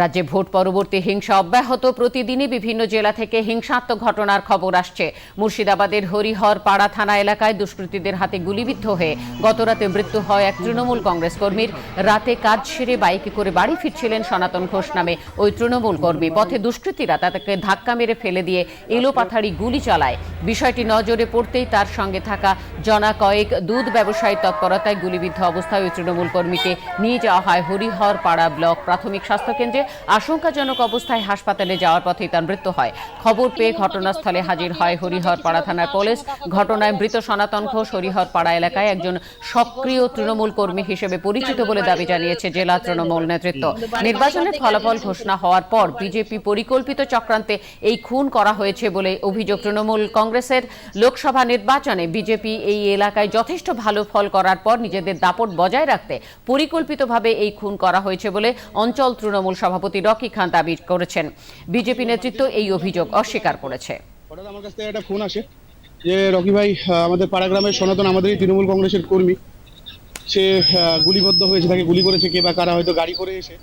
রাজ্যে ভোট পরবর্তী হিংসা অব্যাহত প্রতিদিনই বিভিন্ন জেলা থেকে হিংসাত্মক ঘটনার খবর আসছে। মুর্শিদাবাদের হরিহর পাড়া থানা এলাকায় দুষ্কৃতীদের হাতে গুলিবিদ্ধ হয়ে গতরাতে মৃত্যু হয় এক তৃণমূল কংগ্রেস কর্মীর। রাতে কাজ সেরে বাইকে করে বাড়ি ফিরছিলেন সনাতন ঘোষ নামে ওই তৃণমূল কর্মী। পথে দুষ্কৃতীরা তাকে ধাক্কা মেরে ফেলে দিয়ে এলোপাথাড়ি গুলি চালায়। বিষয়টি নজরে পড়তেই তার সঙ্গে থাকা জনা কয়েক দুধ ব্যবসায়ী তৎপরতায় গুলিবিদ্ধ অবস্থায় ওই তৃণমূল কর্মীকে নিয়ে যাওয়া হয় হরিহর পাড়া ব্লক প্রাথমিক স্বাস্থ্যকেন্দ্রে। আশঙ্কাজনক অবস্থায় হাসপাতালে যাওয়ার পথেই তার মৃত্যু হয়। খবর পেয়ে ঘটনাস্থলে হাজির হয় হরিহর পাড়া থানার পুলিশ। ঘটনায় মৃত সনাতন ঘোষ হরিহর পাড়া এলাকায় একজন সক্রিয় তৃণমূল কর্মী হিসেবে পরিচিত বলে দাবি জানিয়েছে জেলা তৃণমূল নেতৃত্ব। নির্বাচনের ফলাফল ঘোষণা হওয়ার পর বিজেপি পরিকল্পিত চক্রান্তে এই খুন করা হয়েছে বলে অভিযোগ তৃণমূল কংগ্রেসের। লোকসভা নির্বাচনে বিজেপি এই এলাকায় যথেষ্ট ভালো ফল করার পর নিজেদের দাপট বজায় রাখতে পরিকল্পিতভাবে এই খুন করা হয়েছে বলে অঞ্চল তৃণমূল সভাপতি রকি খান দাবি করেছেন। বিজেপি নেতৃত্ব এই অভিযোগ অস্বীকার করেছে। আমার কাছ থেকে একটা ফোন আসে যে রকি ভাই আমাদের পাড়াগ্রামের সনাতন, আমাদেরই তৃণমূল কংগ্রেসের কর্মী। সে গুলিবদ্ধ হয়েছে, তাকে গুলি করেছে, কে বা কারা হয়তো গাড়ি করে এসে